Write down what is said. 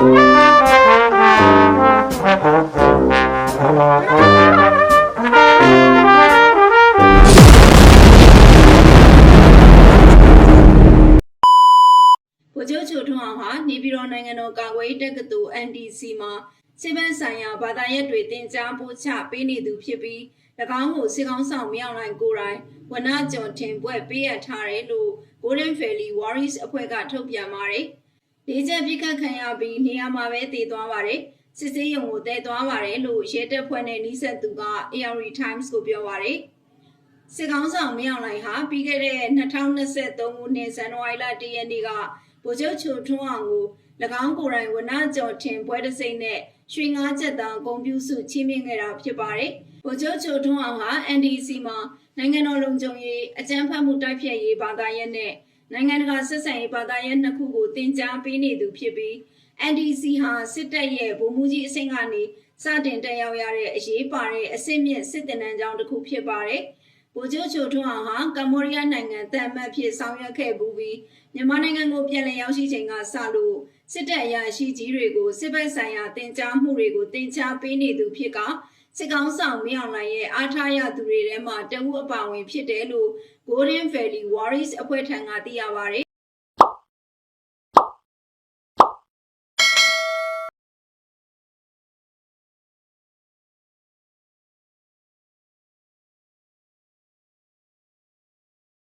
ဗိုလ်ချုပ်ချိုထွန်းအောင်ဟာနေပြည်တော်နိုင်ငံတော်ကာကွယ်ရေးတက္ကသိုလ် NDC မှာစစ်ဘက်ဆိုင်ရာဘာသာရပ်တွေတင်ကြားပို့ချပေးနေသူဖြစ်ပြီး၎င်းကိုစစ်ကောင်းဆောင်မြောက်နိုင်ကိုယ်တိုင်ဝနကျော်တင်ပွဲပေးအပ်ထားတယ်လို့ Golden Valley Warriors အဖွဲ့ကထုတ်ပြန်ပါတယ်။ ဒေချက်ပြစ်ခတ်ခံရပြီးနေရာမှာပဲတည်သွားပါတယ်။စစ်စေးရုံကိုတည်သွားပါတယ်လို့ရဲတပ်ဖွဲ့နဲ့နှိဆက်သူက AR Times ကိုပြောပါတယ်။စစ်ကောင်းဆောင်မင်းအောင်လှိုင်ဟာပြီးခဲ့တဲ့2023ခုနှစ်ဇန်နဝါရီလ1ရက်နေ့ကဗိုလ်ချုပ်ချိုထွန်းအောင်ကို၎င်းကိုယ်တိုင်ဝနကျော်ထင်ပွဲတစ်စိမ့်နဲ့ရွှေငါးချက်သားဂုံပြူစုချီးမြှင့်ခဲ့တာဖြစ်ပါတယ်။ဗိုလ်ချုပ်ချိုထွန်းအောင်ဟာ NDC မှာနိုင်ငံတော်လုံခြုံရေးအကြမ်းဖက်မှုတိုက်ဖျက်ရေးဘာသာရပ်နဲ့ နိုင်ငံတကာဆက်ဆံရေးဘာသာရပ်နှစ်ခုကိုတင်ကြားပေးနေသူဖြစ်ပြီး NDC ဟာစစ်တပ်ရဲ့ဗိုလ်မှူးကြီးအဆင့်ကနေစတင်တက်ရောက်ရတဲ့အရေးပါတဲ့အဆင့်မြင့်စစ်တင်နန်းကြောင်းတစ်ခုဖြစ်ပါတယ်။ဗိုလ်ချုပ်ချိုထွန်းအောင်ဟာကမ္ဘောဒီးယားနိုင်ငံတန်မတ်ဖြစ်ဆောင်ရွက်ခဲ့ပြီးမြန်မာနိုင်ငံကိုပြန်လည်ရောက်ရှိချိန်ကစလို့စစ်တပ်အရာရှိကြီးတွေကိုစစ်ဘက်ဆိုင်ရာတင်ကြားမှုတွေကိုတင်ကြားပေးနေသူဖြစ်ကာ စစ်ကောင်းဆောင်မင်းအောင်လှိုင်ရဲ့အားထားရသူတွေထဲမှာတဦးအပါအဝင်ဖြစ်တယ်လို့ Golden Valley Warriors အဖွဲ့ထံကသိရပါတယ်